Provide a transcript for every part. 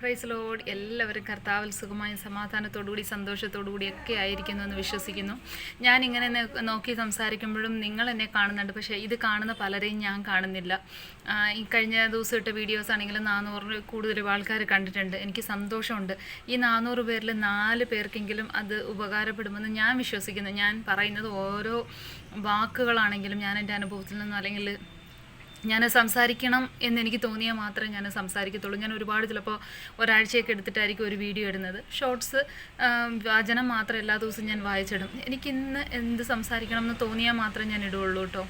Price load എല്ലാവരും കർത്താവിൽ സുഖമായും സമാധാനത്തോടുകൂടി സന്തോഷത്തോടുകൂടി ഒക്കെ ആയിരിക്കുന്നു എന്ന് വിശ്വസിക്കുന്നു. ഞാൻ ഇങ്ങനെ നോക്കി സംസാരിക്കുമ്പോഴും നിങ്ങൾ എന്നെ കാണുന്നുണ്ട്. പക്ഷേ ഇത് കാണുന്ന പലരെയും ഞാൻ കാണുന്നില്ല. ഈ കഴിഞ്ഞ ദിവസം ഇട്ട വീഡിയോസ് ആണെങ്കിലും നാനൂറിൽ കൂടുതൽ ആൾക്കാർ കണ്ടിട്ടുണ്ട്. എനിക്ക് സന്തോഷമുണ്ട്. ഈ നാനൂറ് പേരിൽ നാല് പേർക്കെങ്കിലും അത് ഉപകാരപ്പെടുമെന്ന് ഞാൻ വിശ്വസിക്കുന്നു. ഞാൻ പറയുന്നത് ഓരോ വാക്കുകളാണെങ്കിലും ഞാൻ എന്റെ അനുഭവത്തിൽ നിന്നും അല്ലെങ്കിൽ ഞാൻ സംസാരിക്കണം എന്ന് എനിക്ക് തോന്നിയാൽ മാത്രമേ ഞാൻ സംസാരിക്കത്തുള്ളൂ. ഞാൻ ഒരുപാട് ചിലപ്പോൾ ഒരാഴ്ചയൊക്കെ എടുത്തിട്ടായിരിക്കും ഒരു വീഡിയോ ഇടുന്നത്. ഷോർട്സ് വാചനം മാത്രം എല്ലാ ദിവസവും ഞാൻ വായിച്ചിടും. എനിക്ക് ഇന്ന് എന്ത് സംസാരിക്കണം എന്ന് തോന്നിയാൽ മാത്രമേ ഞാൻ ഇടുള്ളൂ കേട്ടോ.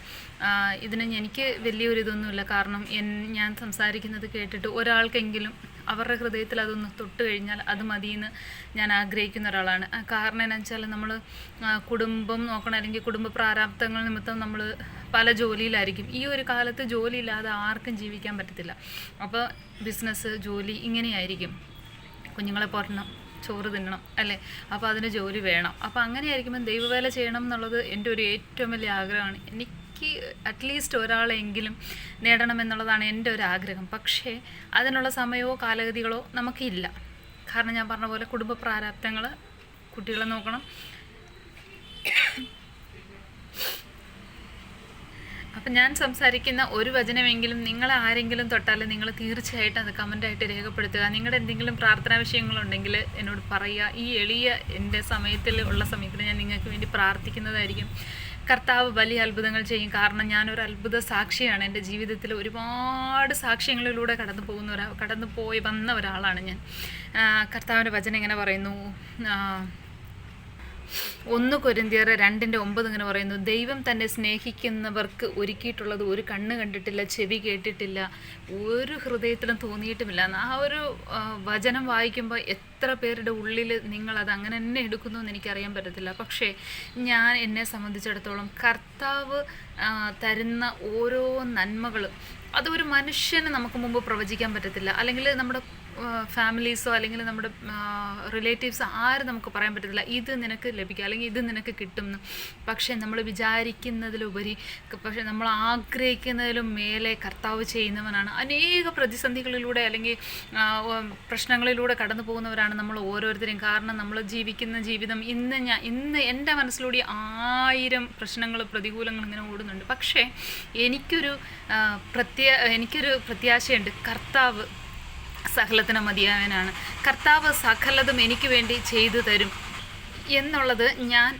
ഇതിന് എനിക്ക് വലിയൊരു ഇതൊന്നുമില്ല കാരണം ഞാൻ സംസാരിക്കുന്നത് കേട്ടിട്ട് ഒരാൾക്കെങ്കിലും അവരുടെ ഹൃദയത്തിൽ അതൊന്ന് തൊട്ട് കഴിഞ്ഞാൽ അത് മതിയെന്ന് ഞാൻ ആഗ്രഹിക്കുന്ന ഒരാളാണ്. കാരണം എന്നു വെച്ചാൽ നമ്മൾ കുടുംബം നോക്കണം അല്ലെങ്കിൽ കുടുംബ പ്രാരാബ്ദങ്ങൾ നിമിത്തം നമ്മൾ പല ജോലിയിലായിരിക്കും. ഈ ഒരു കാലത്ത് ജോലിയില്ലാതെ ആർക്കും ജീവിക്കാൻ പറ്റത്തില്ല. അപ്പോൾ ബിസിനസ് ജോലി ഇങ്ങനെയായിരിക്കും. കുഞ്ഞുങ്ങളെ പോറ്റണം ചോറ് തിന്നണം അല്ലേ? അപ്പോൾ അതിന് ജോലി വേണം. അപ്പോൾ അങ്ങനെയായിരിക്കുമ്പോൾ ദൈവവേല ചെയ്യണം എന്നുള്ളത് എന്റെ ഒരു ഏറ്റവും വലിയ ആഗ്രഹമാണ്. എനിക്ക് അറ്റ്ലീസ്റ്റ് ഒരാളെങ്കിലും നേടണമെന്നുള്ളതാണ് എന്റെ ഒരു ആഗ്രഹം. പക്ഷേ അതിനുള്ള സമയമോ കാലഗതികളോ നമുക്കില്ല. കാരണം ഞാൻ പറഞ്ഞ പോലെ കുടുംബ പ്രാരാബ്ദങ്ങൾ കുട്ടികളെ നോക്കണം. അപ്പം ഞാൻ സംസാരിക്കുന്ന ഒരു വചനമെങ്കിലും നിങ്ങളെ ആരെങ്കിലും തൊട്ടാൽ നിങ്ങൾ തീർച്ചയായിട്ടും അത് കമന്റായിട്ട് രേഖപ്പെടുത്തുക. നിങ്ങളുടെ എന്തെങ്കിലും പ്രാർത്ഥനാ വിഷയങ്ങളുണ്ടെങ്കിൽ എന്നോട് പറയുക. ഈ എളിയ എന്റെ സമയത്തിൽ ഉള്ള സമയത്തിൽ ഞാൻ നിങ്ങൾക്ക് വേണ്ടി പ്രാർത്ഥിക്കുന്നതായിരിക്കും. കർത്താവ് വലിയ അത്ഭുതങ്ങൾ ചെയ്യും. കാരണം ഞാനൊരു അത്ഭുത സാക്ഷിയാണ്. എന്റെ ജീവിതത്തിൽ ഒരുപാട് സാക്ഷ്യങ്ങളിലൂടെ കടന്നു പോകുന്ന ഒരാ കടന്നു പോയി വന്ന ഒരാളാണ് ഞാൻ. കർത്താവിന്റെ വചനം ഇങ്ങനെ പറയുന്നു. ഒന്ന് കൊരിന്തിയർ രണ്ടിന്റെ ഒമ്പത് ഇങ്ങനെ പറയുന്നു. ദൈവം തന്നെ സ്നേഹിക്കുന്നവർക്ക് ഒരുക്കിയിട്ടുള്ളത് ഒരു കണ്ണ് കണ്ടിട്ടില്ല ചെവി കേട്ടിട്ടില്ല ഒരു ഹൃദയത്തിലും തോന്നിയിട്ടുമില്ല. ആ ഒരു വചനം വായിക്കുമ്പോൾ എത്ര പേരുടെ ഉള്ളിൽ നിങ്ങളത് അങ്ങനെ തന്നെ എടുക്കുന്നു എന്ന് എനിക്കറിയാൻ പറ്റത്തില്ല. പക്ഷേ ഞാൻ എന്നെ സംബന്ധിച്ചിടത്തോളം കർത്താവ് തരുന്ന ഓരോ നന്മകളും അതൊരു മനുഷ്യന് നമുക്ക് മുമ്പ് പ്രവചിക്കാൻ പറ്റത്തില്ല. അല്ലെങ്കിൽ നമ്മുടെ ഫാമിലീസോ അല്ലെങ്കിൽ നമ്മുടെ റിലേറ്റീവ്സ് ആരും നമുക്ക് പറയാൻ പറ്റത്തില്ല. ഇത് നിനക്ക് ലഭിക്കും അല്ലെങ്കിൽ ഇത് നിനക്ക് കിട്ടും. പക്ഷെ നമ്മൾ വിചാരിക്കുന്നതിലുപരി പക്ഷെ നമ്മൾ ആഗ്രഹിക്കുന്നതിലും മേലെ കർത്താവ് ചെയ്യുന്നവനാണ്. അനേക പ്രതിസന്ധികളിലൂടെ അല്ലെങ്കിൽ പ്രശ്നങ്ങളിലൂടെ കടന്നു പോകുന്നവരാണ് നമ്മൾ ഓരോരുത്തരും. കാരണം നമ്മൾ ജീവിക്കുന്ന ജീവിതം ഇന്ന് ഞാൻ ഇന്ന് എന്റെ മനസ്സിലൂടെ ആയിരം പ്രശ്നങ്ങൾ പ്രതികൂലങ്ങൾ ഇങ്ങനെ ഓടുന്നുണ്ട്. പക്ഷേ എനിക്കൊരു പ്രത്യ എനിക്കൊരു പ്രത്യാശയുണ്ട്. കർത്താവ് സകലത്തിന് മതിയായവനാണ്. കർത്താവ് സകലതും എനിക്ക് വേണ്ടി ചെയ്തു തരും എന്നുള്ളത് ഞാൻ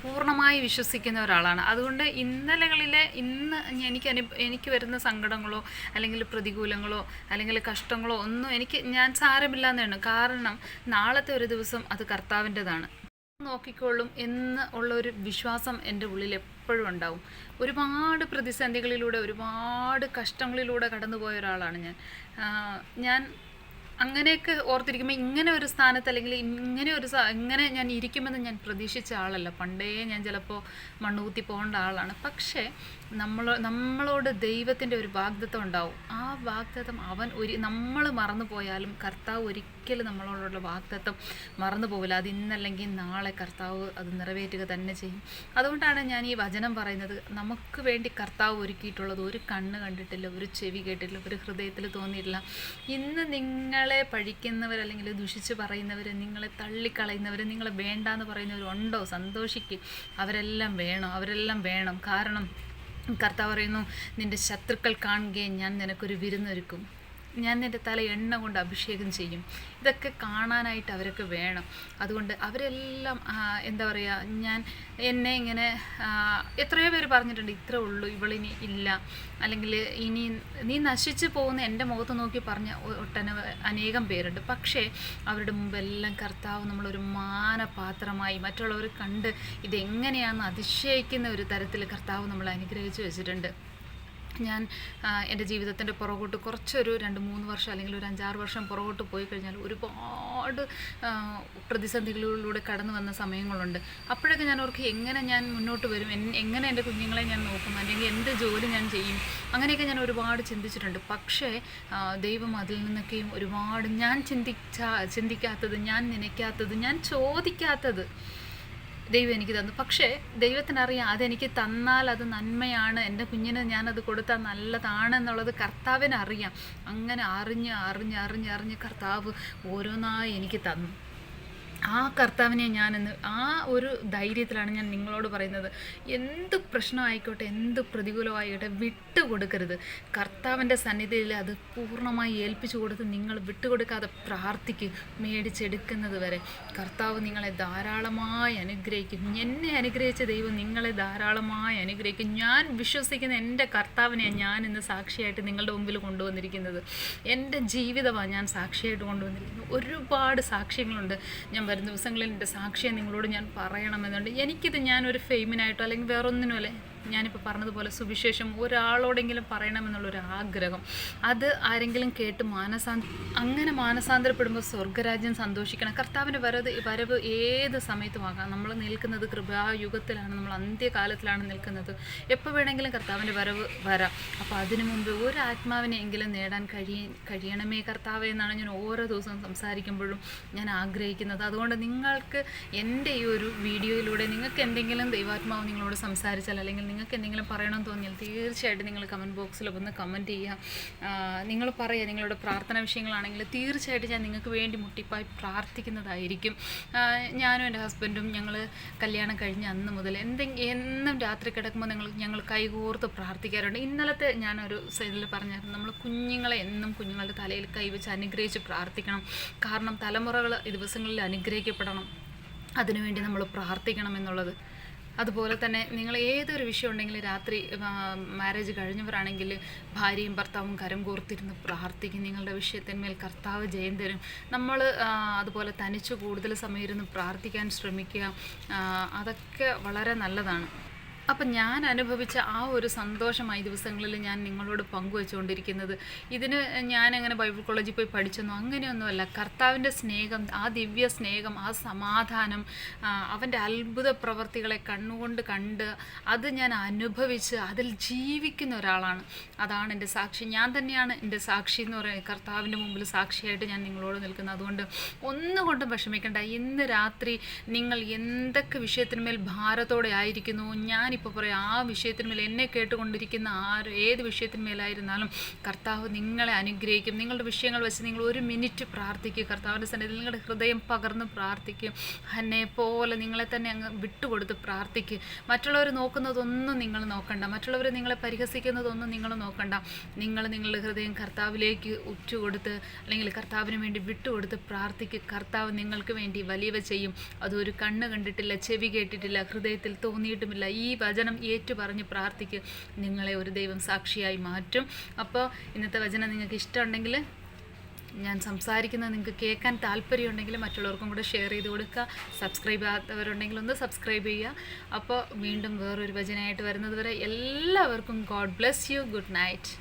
പൂർണമായി വിശ്വസിക്കുന്ന ഒരാളാണ്. അതുകൊണ്ട് ഇന്നലകളിലെ ഇന്ന് എനിക്ക് അനു എനിക്ക് വരുന്ന സങ്കടങ്ങളോ അല്ലെങ്കിൽ പ്രതികൂലങ്ങളോ അല്ലെങ്കിൽ കഷ്ടങ്ങളോ ഒന്നും എനിക്ക് ഞാൻ സാരമില്ല എന്നാണ് കാരണം നാളത്തെ ഒരു ദിവസം അത് കർത്താവിന്റെതാണ്. നോക്കിക്കൊള്ളും എന്ന് ഉള്ള ഒരു വിശ്വാസം എന്റെ ഉള്ളിൽ എപ്പോഴും ഉണ്ടാവും. ഒരുപാട് പ്രതിസന്ധികളിലൂടെ ഒരുപാട് കഷ്ടങ്ങളിലൂടെ കടന്നുപോയ ഒരാളാണ് ഞാൻ. ഞാൻ അങ്ങനെയൊക്കെ ഓർത്തിരിക്കുമ്പോൾ ഇങ്ങനെ ഒരു സ്ഥാനത്ത് അല്ലെങ്കിൽ ഇങ്ങനെ ഒരു ഇങ്ങനെ ഞാൻ ഇരിക്കുമെന്ന് ഞാൻ പ്രതീക്ഷിച്ച ആളല്ല. പണ്ടേ ഞാൻ ചിലപ്പോൾ മണ്ണുകുത്തി പോകേണ്ട ആളാണ്. പക്ഷേ നമ്മൾ നമ്മളോട് ദൈവത്തിന്റെ ഒരു വാഗ്ദത്തം ഉണ്ടാവും. ആ വാഗ്ദത്തം അവൻ ഒരു നമ്മൾ മറന്നു പോയാലും കർത്താവ് ഒരിക്കലും നമ്മളോടുള്ള വാക്തത്വം മറന്നു പോകില്ല അത് ഇന്നല്ലെങ്കിൽ നാളെ കർത്താവ് അത് നിറവേറ്റുക തന്നെ ചെയ്യും. അതുകൊണ്ടാണ് ഞാൻ ഈ വചനം പറയുന്നത്. നമുക്ക് വേണ്ടി കർത്താവ് ഒരുക്കിയിട്ടുള്ളത് ഒരു കണ്ണ് കണ്ടിട്ടില്ല ഒരു ചെവി കേട്ടിട്ടില്ല ഒരു ഹൃദയത്തിൽ തോന്നിയിട്ടില്ല. ഇന്ന് നിങ്ങളെ പഴിക്കുന്നവർ അല്ലെങ്കിൽ ദുഷിച്ച് പറയുന്നവർ നിങ്ങളെ തള്ളിക്കളയുന്നവർ നിങ്ങളെ വേണ്ടാന്ന് പറയുന്നവരുണ്ടോ സന്തോഷിക്കും. അവരെല്ലാം വേണം? അവരെല്ലാം വേണം. കാരണം കർത്താവ് പറയുന്നു നിന്റെ ശത്രുക്കൾ കാണുകയും ഞാൻ നിനക്കൊരു വിരുന്നൊരുക്കും. ഞാൻ നിന്റെ തല എണ്ണ കൊണ്ട് അഭിഷേകം ചെയ്യും. ഇതൊക്കെ കാണാനായിട്ട് അവരൊക്കെ വേണം. അതുകൊണ്ട് അവരെല്ലാം എന്താ പറയുക ഞാൻ എന്നെ ഇങ്ങനെ എത്രയോ പേര് പറഞ്ഞിട്ടുണ്ട് ഇത്രേ ഉള്ളൂ ഇവളിനി ഇല്ല. അല്ലെങ്കിൽ ഇനി നീ നശിച്ചു പോകുന്ന എന്റെ മുഖത്ത് നോക്കി പറഞ്ഞ ഒട്ടനവ അനേകം പേരുണ്ട്. പക്ഷേ അവരുടെ മുമ്പെല്ലാം കർത്താവ് നമ്മളൊരു മാനപാത്രമായി മറ്റുള്ളവർ കണ്ട് ഇതെങ്ങനെയാണെന്ന് അതിശയിക്കുന്ന ഒരു തരത്തിൽ കർത്താവ് നമ്മളെ അനുഗ്രഹിച്ചു വെച്ചിട്ടുണ്ട്. ഞാൻ എന്റെ ജീവിതത്തിന്റെ പുറകോട്ട് കുറച്ചൊരു രണ്ട് മൂന്ന് വർഷം അല്ലെങ്കിൽ ഒരു അഞ്ചാറ് വർഷം പുറകോട്ട് പോയി കഴിഞ്ഞാൽ ഒരുപാട് പ്രതിസന്ധികളിലൂടെ കടന്നു വന്ന സമയങ്ങളുണ്ട്. അപ്പോഴൊക്കെ ഞാൻ ഓർക്ക് എങ്ങനെ ഞാൻ മുന്നോട്ട് വരും? എങ്ങനെ എന്റെ കുഞ്ഞുങ്ങളെ ഞാൻ നോക്കും? അല്ലെങ്കിൽ എന്ത് ജോലി ഞാൻ ചെയ്യും? അങ്ങനെയൊക്കെ ഞാൻ ഒരുപാട് ചിന്തിച്ചിട്ടുണ്ട്. പക്ഷേ ദൈവം അതിൽ നിന്നൊക്കെയും ഒരുപാട് ഞാൻ ചിന്തിച്ച ചിന്തിക്കാത്തത് ഞാൻ നനയ്ക്കാത്തത് ഞാൻ ചോദിക്കാത്തത് ദൈവം എനിക്ക് തന്നു. പക്ഷേ ദൈവത്തിനറിയാം അതെനിക്ക് തന്നാൽ അത് നന്മയാണ്. എന്റെ കുഞ്ഞിന് ഞാനത് കൊടുത്താൽ നല്ലതാണ് എന്നുള്ളത് കർത്താവിന് അറിയാം അങ്ങനെ അറിഞ്ഞ് അറിഞ്ഞ് അറിഞ്ഞ് അറിഞ്ഞ് കർത്താവ് ഓരോന്നായി എനിക്ക് തന്നു. ആ കർത്താവിനെ ഞാനെന്ന് ആ ഒരു ധൈര്യത്തിലാണ് ഞാൻ നിങ്ങളോട് പറയുന്നത്. എന്ത് പ്രശ്നമായിക്കോട്ടെ എന്ത് പ്രതികൂലമായിക്കോട്ടെ വിട്ടുകൊടുക്കരുത് കർത്താവിന്റെ സന്നിധിയിൽ അത് പൂർണമായി ഏൽപ്പിച്ചു കൊടുത്ത് നിങ്ങൾ വിട്ടുകൊടുക്കാതെ പ്രാർത്ഥിക്കും മേടിച്ചെടുക്കുന്നത് വരെ. കർത്താവ് നിങ്ങളെ ധാരാളമായി അനുഗ്രഹിക്കും. എന്നെ അനുഗ്രഹിച്ച ദൈവം നിങ്ങളെ ധാരാളമായി അനുഗ്രഹിക്കും. ഞാൻ വിശ്വസിക്കുന്ന എന്റെ കർത്താവിനെ ഞാൻ ഇന്ന് സാക്ഷിയായിട്ട് നിങ്ങളുടെ മുമ്പിൽ കൊണ്ടുവന്നിരിക്കുന്നത്. എന്റെ ജീവിതമാണ് ഞാൻ സാക്ഷിയായിട്ട് കൊണ്ടുവന്നിരിക്കുന്നത്. ഒരുപാട് സാക്ഷ്യങ്ങളുണ്ട്. ഞാൻ വരും ദിവസങ്ങളിൽ എന്റെ സാക്ഷിയെ നിങ്ങളോട് ഞാൻ പറയണമെന്നുണ്ട് എനിക്കിത് ഞാനൊരു ഫെയിമിനായിട്ടോ അല്ലെങ്കിൽ വേറൊന്നിനുമല്ലേ? ഞാനിപ്പോൾ പറഞ്ഞതുപോലെ സുവിശേഷം ഒരാളോടെങ്കിലും പറയണമെന്നുള്ളൊരു ആഗ്രഹം. അത് ആരെങ്കിലും കേട്ട് മാനസാ അങ്ങനെ മാനസാന്തരപ്പെടുമ്പോൾ സ്വർഗരാജ്യം സന്തോഷിക്കണം. കർത്താവിന്റെ വരവ് വരവ് ഏത് സമയത്തുമാകാം നമ്മൾ നിൽക്കുന്നത് കൃപായുഗത്തിലാണ് നമ്മൾ അന്ത്യകാലത്തിലാണ് നിൽക്കുന്നത്. എപ്പോൾ വേണമെങ്കിലും കർത്താവിന്റെ വരവ് വരാം. അപ്പോൾ അതിനു മുമ്പ് ഒരു ആത്മാവിനെയെങ്കിലും നേടാൻ കഴിയ കഴിയണമേ കർത്താവ് എന്നാണ് ഞാൻ ഓരോ ദിവസവും സംസാരിക്കുമ്പോഴും ഞാൻ ആഗ്രഹിക്കുന്നത്. അതുകൊണ്ട് നിങ്ങൾക്ക് എന്റെ ഈ ഒരു വീഡിയോയിലൂടെ നിങ്ങൾക്ക് എന്തെങ്കിലും ദൈവാത്മാവ് നിങ്ങളോട് സംസാരിച്ചാൽ അല്ലെങ്കിൽ നിങ്ങൾക്ക് എന്തെങ്കിലും പറയണമെന്ന് തോന്നിയാൽ തീർച്ചയായിട്ടും നിങ്ങൾ കമന്റ് ബോക്സിൽ ഒന്ന് കമന്റ് ചെയ്യുക. നിങ്ങൾ പറയുക നിങ്ങളുടെ പ്രാർത്ഥന വിഷയങ്ങളാണെങ്കിൽ തീർച്ചയായിട്ടും ഞാൻ നിങ്ങൾക്ക് വേണ്ടി മുട്ടിപ്പായി പ്രാർത്ഥിക്കുന്നതായിരിക്കും. ഞാനും എന്റെ ഹസ്ബൻഡും ഞങ്ങൾ കല്യാണം കഴിഞ്ഞ അന്ന് മുതൽ എന്തെങ്കിലും എന്നും രാത്രി കിടക്കുമ്പോൾ നിങ്ങൾ ഞങ്ങൾ കൈകോർത്ത് പ്രാർത്ഥിക്കാറുണ്ട്. ഇന്നലത്തെ ഞാനൊരു സൈഡിൽ പറഞ്ഞായിരുന്നു നമ്മൾ കുഞ്ഞുങ്ങളെ എന്നും കുഞ്ഞുങ്ങളുടെ തലയിൽ കൈവച്ച് അനുഗ്രഹിച്ച് പ്രാർത്ഥിക്കണം. കാരണം തലമുറകൾ ദിവസങ്ങളിൽ അനുഗ്രഹിക്കപ്പെടണം. അതിനുവേണ്ടി നമ്മൾ പ്രാർത്ഥിക്കണം എന്നുള്ളത്. അതുപോലെ തന്നെ നിങ്ങൾ ഏതൊരു വിഷയം ഉണ്ടെങ്കിലും രാത്രി മാരേജ് കഴിഞ്ഞവരാണെങ്കിൽ ഭാര്യയും ഭർത്താവും കരം കോർത്തിരുന്ന് പ്രാർത്ഥിക്കും. നിങ്ങളുടെ വിഷയത്തിന്മേൽ കർത്താവ് ജയം തരും. നമ്മൾ അതുപോലെ തനിച്ച് കൂടുതൽ സമയം ഇരുന്ന് പ്രാർത്ഥിക്കാൻ ശ്രമിക്കുക അതൊക്കെ വളരെ നല്ലതാണ്. അപ്പം ഞാൻ അനുഭവിച്ച ആ ഒരു സന്തോഷമായി ദിവസങ്ങളിൽ ഞാൻ നിങ്ങളോട് പങ്കുവെച്ചുകൊണ്ടിരിക്കുന്നത്. ഇതിന് ഞാൻ എങ്ങനെ ബൈബിൾ കോളേജിൽ പോയി പഠിച്ചെന്നോ അങ്ങനെയൊന്നുമല്ല. കർത്താവിന്റെ സ്നേഹം ആ ദിവ്യ സ്നേഹം ആ സമാധാനം അവന്റെ അത്ഭുത പ്രവർത്തികളെ കണ്ണുകൊണ്ട് കണ്ട് അത് ഞാൻ അനുഭവിച്ച് അതിൽ ജീവിക്കുന്ന ഒരാളാണ്. അതാണ് എന്റെ സാക്ഷി. ഞാൻ തന്നെയാണ് എന്റെ സാക്ഷി എന്ന് പറയുന്നത്. കർത്താവിന്റെ മുമ്പിൽ സാക്ഷിയായിട്ട് ഞാൻ നിങ്ങളോട് നിൽക്കുന്നത്. അതുകൊണ്ട് ഒന്നുകൊണ്ടും വിഷമിക്കേണ്ട. ഇന്ന് രാത്രി നിങ്ങൾ എന്തൊക്കെ വിഷയത്തിന്മേൽ ഭാരത്തോടെ ആയിരിക്കുന്നു? ഞാനിപ്പോൾ പറയാം ആ വിഷയത്തിന്മേൽ എന്നെ കേട്ടുകൊണ്ടിരിക്കുന്ന ആര് ഏത് വിഷയത്തിന്മേലായിരുന്നാലും കർത്താവ് നിങ്ങളെ അനുഗ്രഹിക്കും. നിങ്ങളുടെ വിഷയങ്ങൾ വെച്ച് നിങ്ങൾ ഒരു മിനിറ്റ് പ്രാർത്ഥിക്കുക കർത്താവിന്റെ സന്നിധിയിൽ നിങ്ങളുടെ ഹൃദയം പകർന്ന് പ്രാർത്ഥിക്കും. എന്നെ പോലെ നിങ്ങളെ തന്നെ അങ്ങ് വിട്ടുകൊടുത്ത് പ്രാർത്ഥിക്കുക മറ്റുള്ളവർ നോക്കുന്നതൊന്നും നിങ്ങൾ നോക്കണ്ട. മറ്റുള്ളവർ നിങ്ങളെ പരിഹസിക്കുന്നതൊന്നും നിങ്ങൾ നോക്കണ്ട. നിങ്ങൾ നിങ്ങളുടെ ഹൃദയം കർത്താവിലേക്ക് ഉറ്റുകൊടുത്ത് അല്ലെങ്കിൽ കർത്താവിന് വേണ്ടി വിട്ടുകൊടുത്ത് പ്രാർത്ഥിക്കുക കർത്താവ് നിങ്ങൾക്ക് വേണ്ടി വലിയവ ചെയ്യും. അതൊരു കണ്ണ് കണ്ടിട്ടില്ല ചെവി കേട്ടിട്ടില്ല ഹൃദയത്തിൽ തോന്നിയിട്ടുമില്ല. ഈ വചനം ഏറ്റു പറഞ്ഞ് പ്രാർത്ഥിക്കുക നിങ്ങളെ ഒരു ദൈവം സാക്ഷിയായി മാറ്റും. അപ്പോൾ ഇന്നത്തെ വചനം നിങ്ങൾക്ക് ഇഷ്ടമുണ്ടെങ്കിൽ ഞാൻ സംസാരിക്കുന്നത് നിങ്ങൾക്ക് കേൾക്കാൻ താല്പര്യമുണ്ടെങ്കിൽ മറ്റുള്ളവർക്കും കൂടെ ഷെയർ ചെയ്ത് കൊടുക്കുക. സബ്സ്ക്രൈബ് ആകാത്തവരുണ്ടെങ്കിൽ ഒന്ന് സബ്സ്ക്രൈബ് ചെയ്യുക. അപ്പോൾ വീണ്ടും വേറൊരു വചനമായിട്ട് വരുന്നത് വരെ എല്ലാവർക്കും God bless you good night